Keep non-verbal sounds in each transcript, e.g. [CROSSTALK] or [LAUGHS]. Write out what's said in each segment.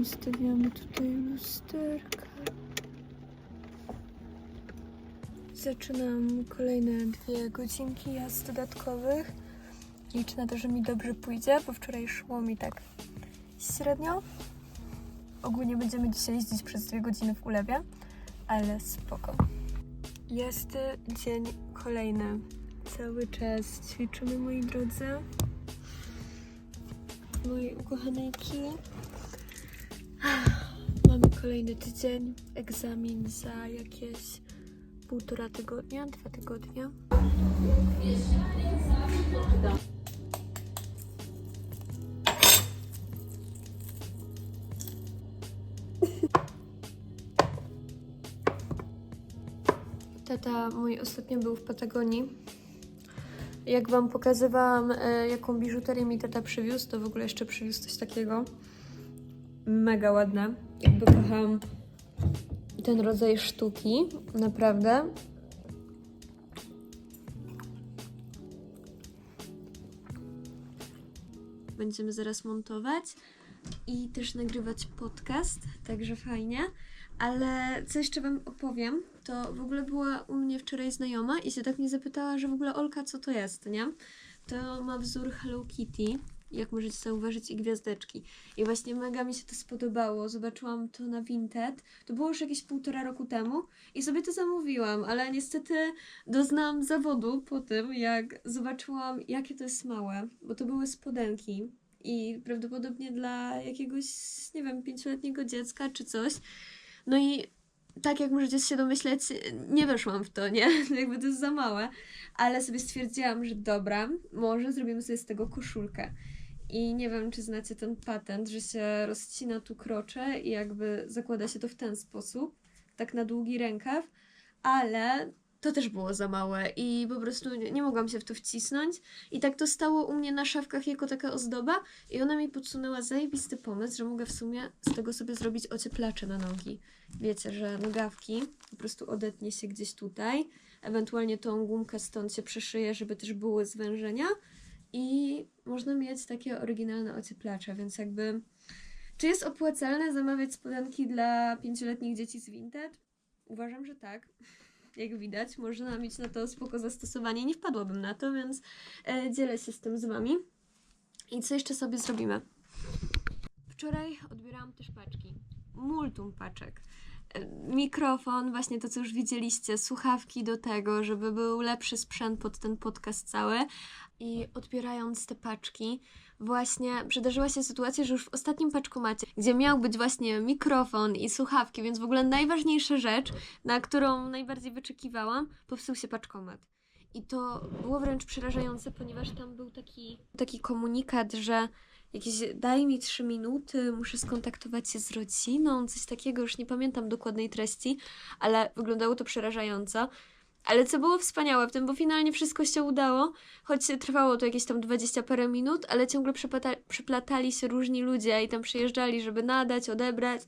Ustawiamy tutaj lusterka. Zaczynam kolejne dwie godzinki jazd dodatkowych. Liczę na to, że mi dobrze pójdzie, bo wczoraj szło mi tak średnio. Ogólnie będziemy dzisiaj jeździć przez dwie godziny w Ulewie, ale spoko. Jest dzień kolejny. Cały czas ćwiczymy, moi drodzy. Mojej ukochanej Mamy kolejny tydzień, egzamin za jakieś półtora tygodnia, dwa tygodnie. Tata mój ostatnio był w Patagonii. Jak wam pokazywałam, e, jaką biżuterię mi tata przywiózł, to w ogóle jeszcze przywiózł coś takiego. Mega ładne. Jakby kocham ten rodzaj sztuki, naprawdę. Będziemy zaraz montować i też nagrywać podcast, także fajnie. Ale co jeszcze Wam opowiem, to w ogóle była u mnie wczoraj znajoma i się tak mnie zapytała, że w ogóle Olka, co to jest, nie? To ma wzór Hello Kitty, jak możecie zauważyć, i gwiazdeczki. I właśnie mega mi się to spodobało. Zobaczyłam to na Vinted. To było już jakieś półtora roku temu i sobie to zamówiłam, ale niestety doznałam zawodu po tym, jak zobaczyłam, jakie to jest małe, bo to były spodenki. I prawdopodobnie dla jakiegoś, nie wiem, pięcioletniego dziecka czy coś. No i tak jak możecie się domyśleć, nie weszłam w to, nie? [LAUGHS] Jakby to jest za małe. Ale sobie stwierdziłam, że dobra, może zrobimy sobie z tego koszulkę. I nie wiem, czy znacie ten patent, że się rozcina tu krocze i jakby zakłada się to w ten sposób, tak na długi rękaw, ale to też było za małe i po prostu nie, nie mogłam się w to wcisnąć. I tak to stało u mnie na szafkach jako taka ozdoba i ona mi podsunęła zajebisty pomysł, że mogę w sumie z tego sobie zrobić ocieplacze na nogi. Wiecie, że nogawki po prostu odetnie się gdzieś tutaj, ewentualnie tą gumkę stąd się przeszyje, żeby też były zwężenia i można mieć takie oryginalne ocieplacze, więc jakby czy jest opłacalne zamawiać spodenki dla pięcioletnich dzieci z Vinted? Uważam, że tak. [LAUGHS] Jak widać, można mieć na to spoko zastosowanie. Nie wpadłabym na to, więc e, dzielę się z tym z Wami. I co jeszcze sobie zrobimy? Wczoraj odbierałam też paczki. Multum paczek. Mikrofon, właśnie to, co już widzieliście, słuchawki do tego, żeby był lepszy sprzęt pod ten podcast cały. I odbierając te paczki, właśnie przydarzyła się sytuacja, że już w ostatnim paczkomacie, gdzie miał być właśnie mikrofon i słuchawki, więc w ogóle najważniejsza rzecz, na którą najbardziej wyczekiwałam, popsuł się paczkomat. I to było wręcz przerażające, ponieważ tam był taki, taki komunikat, że jakieś daj mi trzy minuty, muszę skontaktować się z rodziną, coś takiego, już nie pamiętam dokładnej treści, ale wyglądało to przerażająco. Ale co było wspaniałe w tym, bo finalnie wszystko się udało, choć trwało to jakieś tam 20 parę minut, ale ciągle przepata- przeplatali się różni ludzie i tam przyjeżdżali, żeby nadać, odebrać.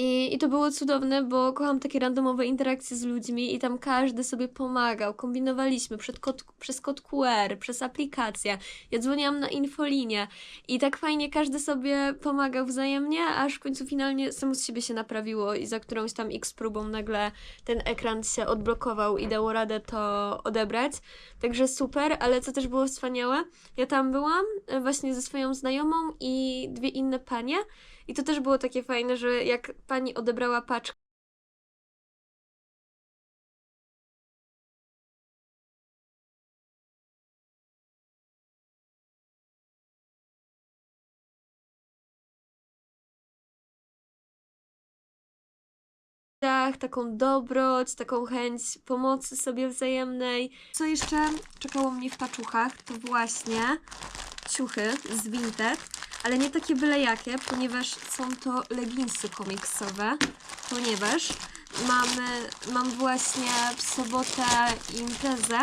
I, I to było cudowne, bo kocham takie randomowe interakcje z ludźmi i tam każdy sobie pomagał. Kombinowaliśmy kod, przez kod QR, przez aplikację. Ja dzwoniłam na infolinię i tak fajnie każdy sobie pomagał wzajemnie, aż w końcu finalnie samo z siebie się naprawiło i za którąś tam X próbą nagle ten ekran się odblokował i dało radę to odebrać. Także super, ale co też było wspaniałe, ja tam byłam e, właśnie ze swoją znajomą i dwie inne panie. I to też było takie fajne, że jak pani odebrała paczkę, taką dobroć, taką chęć pomocy sobie wzajemnej. Co jeszcze czekało mnie w paczuchach, to właśnie ciuchy z Vinted, ale nie takie byle jakie, ponieważ są to leginsy komiksowe, ponieważ mamy, mam właśnie w sobotę imprezę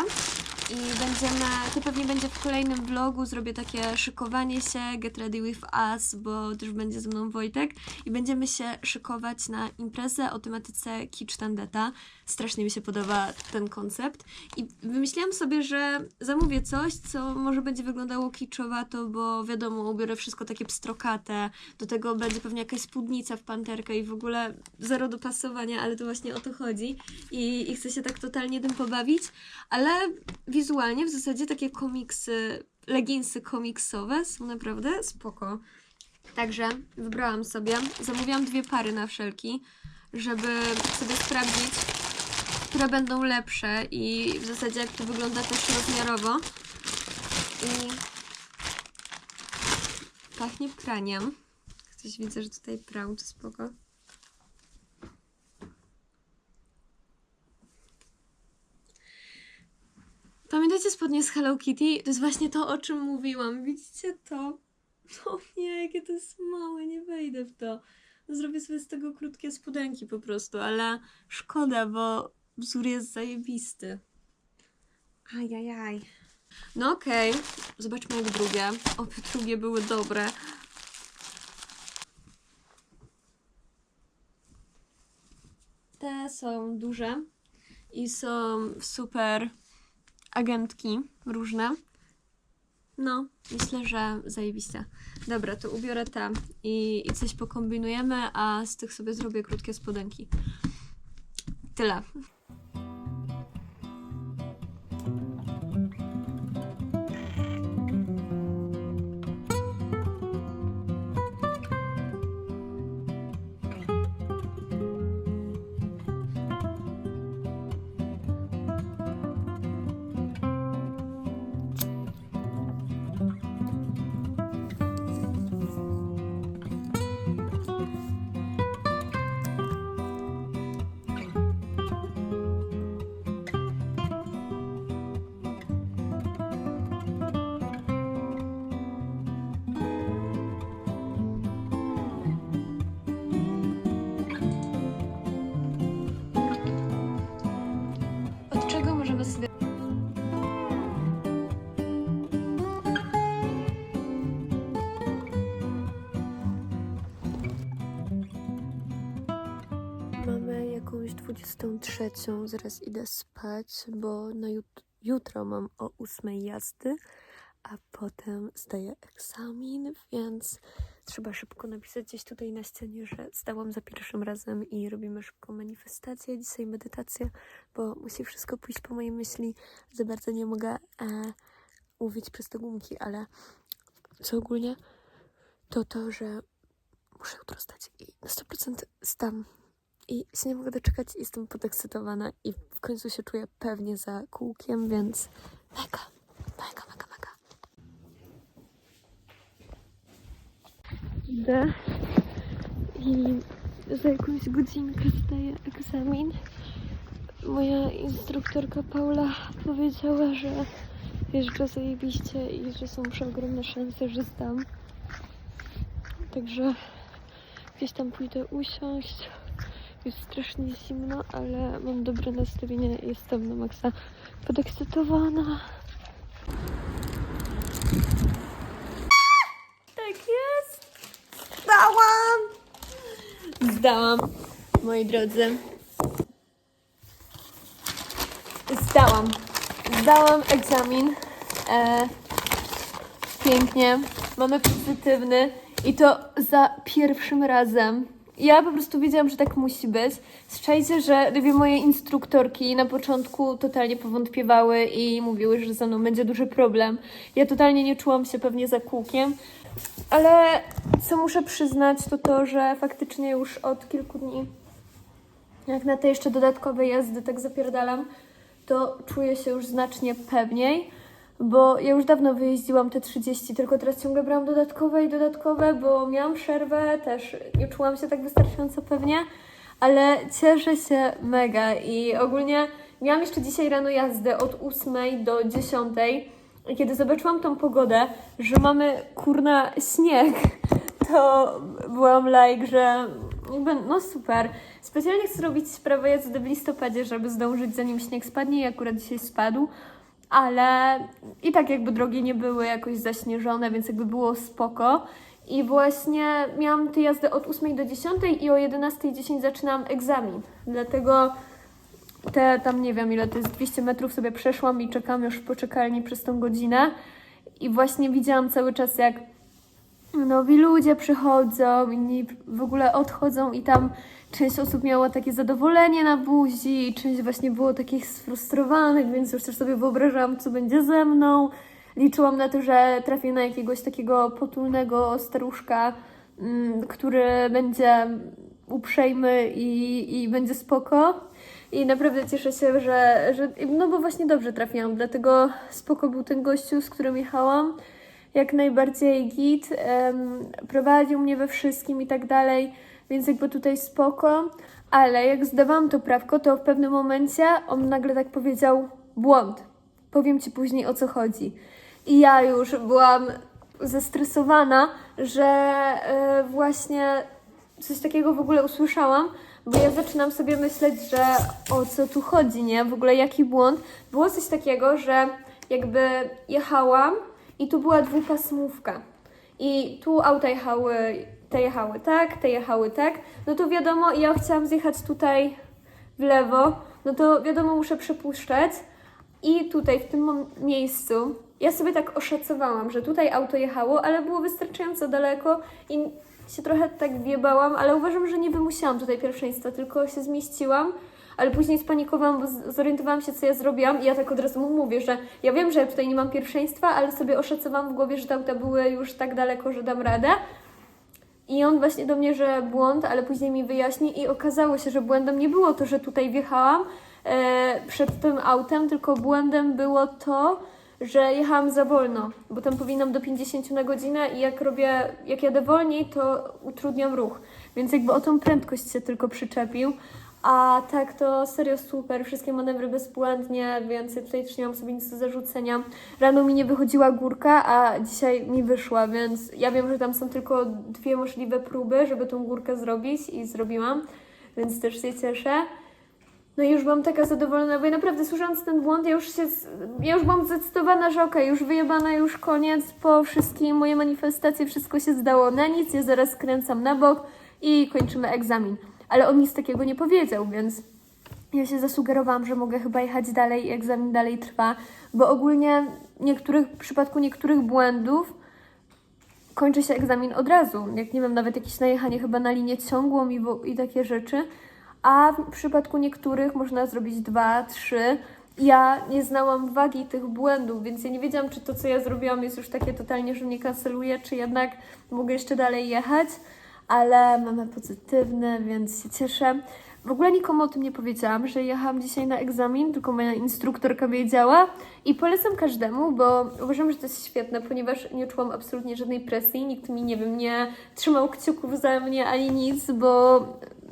i będziemy, to pewnie będzie w kolejnym vlogu, zrobię takie szykowanie się, get ready with us, bo też będzie ze mną Wojtek. I będziemy się szykować na imprezę o tematyce Kitsch Tandeta. Strasznie mi się podoba ten koncept. I wymyśliłam sobie, że zamówię coś, co może będzie wyglądało kiczowato, bo wiadomo, ubiorę wszystko takie pstrokate, do tego będzie pewnie jakaś spódnica w panterkę i w ogóle zero dopasowania, ale to właśnie o to chodzi. I, i chcę się tak totalnie tym pobawić, ale wizualnie w zasadzie takie komiksy, leginsy komiksowe są naprawdę spoko. Także wybrałam sobie, zamówiłam dwie pary na wszelki, żeby sobie sprawdzić, które będą lepsze i w zasadzie jak to wygląda też rozmiarowo. I pachnie praniem. Ktoś widzę, że tutaj prał, to spoko. Pamiętacie spodnie z Hello Kitty? To jest właśnie to, o czym mówiłam. Widzicie to? No nie, jakie to jest małe, nie wejdę w to. No, Zrobię sobie z tego krótkie spodenki po prostu, ale szkoda, bo wzór jest zajebisty. Ajajaj. No okej, zobaczmy jak drugie. Obie drugie były dobre. Te są duże i są super agentki różne. No, myślę, że zajebiście. Dobra, to ubiorę te i, i coś pokombinujemy, a z tych sobie zrobię krótkie spodenki. Tyle. Jakąś 23, zaraz idę spać, bo na jut- jutro mam o 8 jazdy, a potem zdaję egzamin, więc trzeba szybko napisać gdzieś tutaj na ścianie, że zdałam za pierwszym razem i robimy szybką manifestację, dzisiaj medytację, bo musi wszystko pójść po mojej myśli. Za bardzo nie mogę e, mówić przez te gumki, ale co ogólnie to to, że muszę jutro stać i na 100% stam i się nie mogę doczekać, jestem podekscytowana i w końcu się czuję pewnie za kółkiem, więc mega, mega, mega, mega. Idę i za jakąś godzinkę zdaję egzamin. Moja instruktorka Paula powiedziała, że jeżdżę zajebiście i że są przeogromne szanse, że zdam. Także gdzieś tam pójdę usiąść. Jest strasznie zimno, ale mam dobre nastawienie. Jestem na maksa podekscytowana. Tak jest! Zdałam! Zdałam, moi drodzy. Zdałam. Zdałam egzamin. E, pięknie. Mamy pozytywny. I to za pierwszym razem. Ja po prostu wiedziałam, że tak musi być. Szczęście, że dwie moje instruktorki na początku totalnie powątpiewały i mówiły, że ze mną będzie duży problem. Ja totalnie nie czułam się pewnie za kółkiem. Ale co muszę przyznać, to to, że faktycznie już od kilku dni, jak na te jeszcze dodatkowe jazdy tak zapierdalam, to czuję się już znacznie pewniej, bo ja już dawno wyjeździłam te 30, tylko teraz ciągle brałam dodatkowe i dodatkowe, bo miałam przerwę, też nie czułam się tak wystarczająco pewnie, ale cieszę się mega i ogólnie miałam jeszcze dzisiaj rano jazdę od 8 do 10 i kiedy zobaczyłam tą pogodę, że mamy kurna śnieg, [LAUGHS] to byłam like, że jakby, no super. Specjalnie chcę robić prawo jazdy w listopadzie, żeby zdążyć zanim śnieg spadnie i akurat dzisiaj spadł. Ale i tak jakby drogi nie były jakoś zaśnieżone, więc jakby było spoko. I właśnie miałam te jazdy od 8 do 10 i o 11.10 zaczynam egzamin. Dlatego te tam nie wiem ile to jest 200 metrów sobie przeszłam i czekam już w poczekalni przez tą godzinę. I właśnie widziałam cały czas jak nowi ludzie przychodzą, inni w ogóle odchodzą i tam część osób miała takie zadowolenie na buzi, część właśnie było takich sfrustrowanych, więc już też sobie wyobrażałam, co będzie ze mną. Liczyłam na to, że trafię na jakiegoś takiego potulnego staruszka, mm, który będzie uprzejmy i, i będzie spoko. I naprawdę cieszę się, że, że. No bo właśnie dobrze trafiłam, dlatego spoko był ten gościu, z którym jechałam jak najbardziej git, em, prowadził mnie we wszystkim i tak dalej, więc jakby tutaj spoko, ale jak zdawałam to prawko, to w pewnym momencie on nagle tak powiedział błąd. Powiem ci później o co chodzi. I ja już byłam zestresowana, że e, właśnie coś takiego w ogóle usłyszałam, bo ja zaczynam sobie myśleć, że o co tu chodzi, nie? W ogóle jaki błąd. Było coś takiego, że jakby jechałam i tu była dwupasmówka. I tu auta jechały, te jechały tak, te jechały tak. No to wiadomo, ja chciałam zjechać tutaj w lewo, no to wiadomo, muszę przepuszczać. I tutaj, w tym miejscu, ja sobie tak oszacowałam, że tutaj auto jechało, ale było wystarczająco daleko i się trochę tak wjebałam, ale uważam, że nie wymusiłam tutaj pierwszeństwa, tylko się zmieściłam. Ale później spanikowałam, bo zorientowałam się, co ja zrobiłam i ja tak od razu mu mówię, że ja wiem, że tutaj nie mam pierwszeństwa, ale sobie oszacowałam w głowie, że te auta były już tak daleko, że dam radę. I on właśnie do mnie, że błąd, ale później mi wyjaśni i okazało się, że błędem nie było to, że tutaj wjechałam e, przed tym autem, tylko błędem było to, że jechałam za wolno, bo tam powinnam do 50 na godzinę i jak robię, jak jadę wolniej, to utrudniam ruch. Więc jakby o tą prędkość się tylko przyczepił. A tak to serio super, wszystkie manewry bezbłędnie, więc ja tutaj też nie mam sobie nic do zarzucenia. Rano mi nie wychodziła górka, a dzisiaj mi wyszła, więc ja wiem, że tam są tylko dwie możliwe próby, żeby tą górkę zrobić i zrobiłam, więc też się cieszę. No i już byłam taka zadowolona, bo ja naprawdę słysząc ten błąd, ja już się, ja już byłam zdecydowana, że okej, już wyjebana, już koniec, po wszystkim moje manifestacje, wszystko się zdało na nic, ja zaraz skręcam na bok i kończymy egzamin. Ale on nic takiego nie powiedział, więc ja się zasugerowałam, że mogę chyba jechać dalej i egzamin dalej trwa, bo ogólnie niektórych, w przypadku niektórych błędów kończy się egzamin od razu. Jak nie wiem, nawet jakieś najechanie chyba na linię ciągłą i, i takie rzeczy. A w przypadku niektórych można zrobić dwa, trzy. Ja nie znałam wagi tych błędów, więc ja nie wiedziałam, czy to, co ja zrobiłam, jest już takie totalnie, że mnie kanceluje, czy jednak mogę jeszcze dalej jechać. Ale mamy pozytywny, więc się cieszę. W ogóle nikomu o tym nie powiedziałam, że jechałam dzisiaj na egzamin, tylko moja instruktorka wiedziała i polecam każdemu, bo uważam, że to jest świetne, ponieważ nie czułam absolutnie żadnej presji, nikt mi, nie wiem, nie trzymał kciuków za mnie ani nic, bo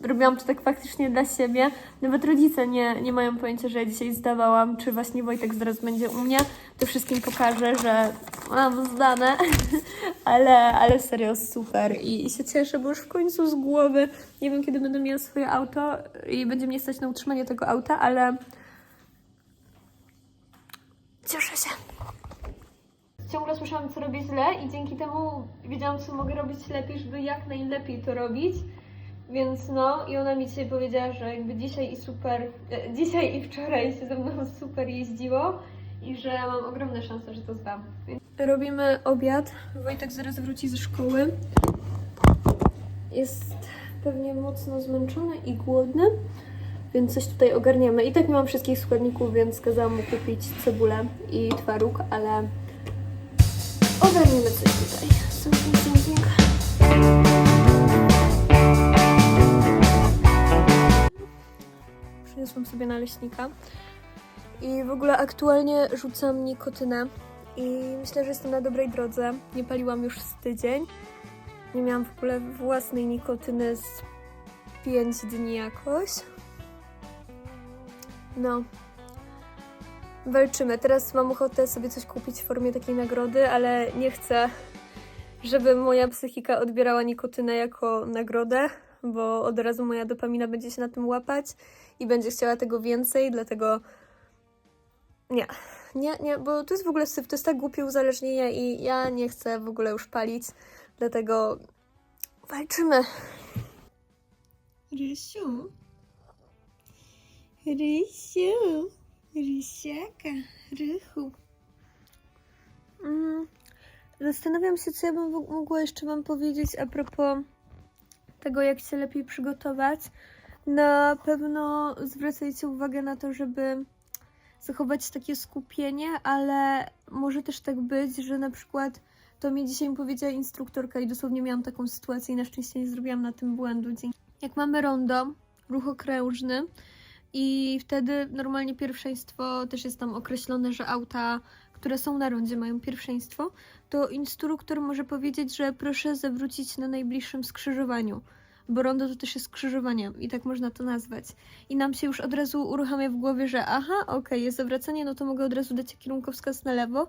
robiłam to tak faktycznie dla siebie. Nawet rodzice nie, nie mają pojęcia, że ja dzisiaj zdawałam, czy właśnie Wojtek zaraz będzie u mnie, to wszystkim pokażę, że mam zdane, [LAUGHS] ale, ale serio super I, i się cieszę, bo już w końcu z głowy nie wiem, kiedy będę miała swoje auto i będzie mnie stać na utrzymanie tego auta, ale cieszę się. Ciągle słyszałam, co robię źle i dzięki temu wiedziałam, co mogę robić lepiej, żeby jak najlepiej to robić. Więc no, i ona mi dzisiaj powiedziała, że jakby dzisiaj i super, e, dzisiaj i wczoraj się ze mną super jeździło i że mam ogromne szanse, że to zdam. Robimy obiad. Wojtek zaraz wróci ze szkoły. Jest pewnie mocno zmęczony i głodny, więc coś tutaj ogarniemy. I tak nie mam wszystkich składników, więc kazałam mu kupić cebulę i twaróg, ale ogarniemy coś tutaj. Something, something. Przyniosłam sobie naleśnika. I w ogóle aktualnie rzucam nikotynę. I myślę, że jestem na dobrej drodze. Nie paliłam już z tydzień. Nie miałam w ogóle własnej nikotyny z 5 dni jakoś. No. Walczymy. Teraz mam ochotę sobie coś kupić w formie takiej nagrody, ale nie chcę, żeby moja psychika odbierała nikotynę jako nagrodę, bo od razu moja dopamina będzie się na tym łapać i będzie chciała tego więcej, dlatego nie, Nie, nie, bo to jest w ogóle syf, to jest tak głupie uzależnienie i ja nie chcę w ogóle już palić, dlatego walczymy. Rysiu. Rysiu. Rysiaka. Rychu. Mm, zastanawiam się, co ja bym w- mogła jeszcze Wam powiedzieć a propos tego, jak się lepiej przygotować. Na pewno zwracajcie uwagę na to, żeby zachować takie skupienie, ale może też tak być, że na przykład to mi dzisiaj powiedziała instruktorka i dosłownie miałam taką sytuację i na szczęście nie zrobiłam na tym błędu. Jak mamy rondo, ruch okrężny i wtedy normalnie pierwszeństwo też jest tam określone, że auta, które są na rondzie mają pierwszeństwo, to instruktor może powiedzieć, że proszę zawrócić na najbliższym skrzyżowaniu. Bo rondo to też jest skrzyżowanie i tak można to nazwać. I nam się już od razu uruchamia w głowie, że aha, okej, jest zawracanie, no to mogę od razu dać kierunkowskaz na lewo.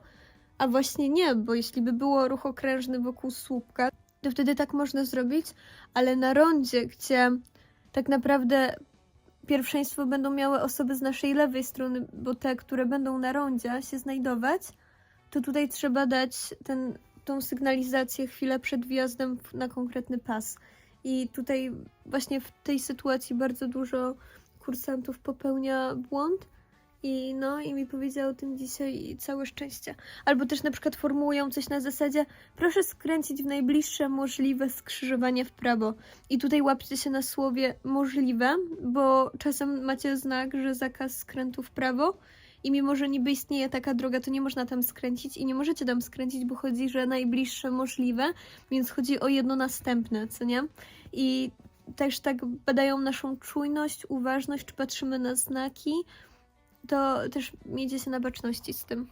A właśnie nie, bo jeśli by było ruch okrężny wokół słupka, to wtedy tak można zrobić, ale na rondzie, gdzie tak naprawdę pierwszeństwo będą miały osoby z naszej lewej strony, bo te, które będą na rondzie się znajdować, to tutaj trzeba dać ten, tą sygnalizację chwilę przed wjazdem na konkretny pas. I tutaj właśnie w tej sytuacji bardzo dużo kursantów popełnia błąd. I no, i mi powiedział o tym dzisiaj całe szczęście. Albo też na przykład formułują coś na zasadzie proszę skręcić w najbliższe możliwe skrzyżowanie w prawo. I tutaj łapcie się na słowie możliwe, bo czasem macie znak, że zakaz skrętu w prawo i mimo, że niby istnieje taka droga, to nie można tam skręcić i nie możecie tam skręcić, bo chodzi, że najbliższe możliwe, więc chodzi o jedno następne, co nie? I też tak badają naszą czujność, uważność, czy patrzymy na znaki, to też miejcie się na baczności z tym.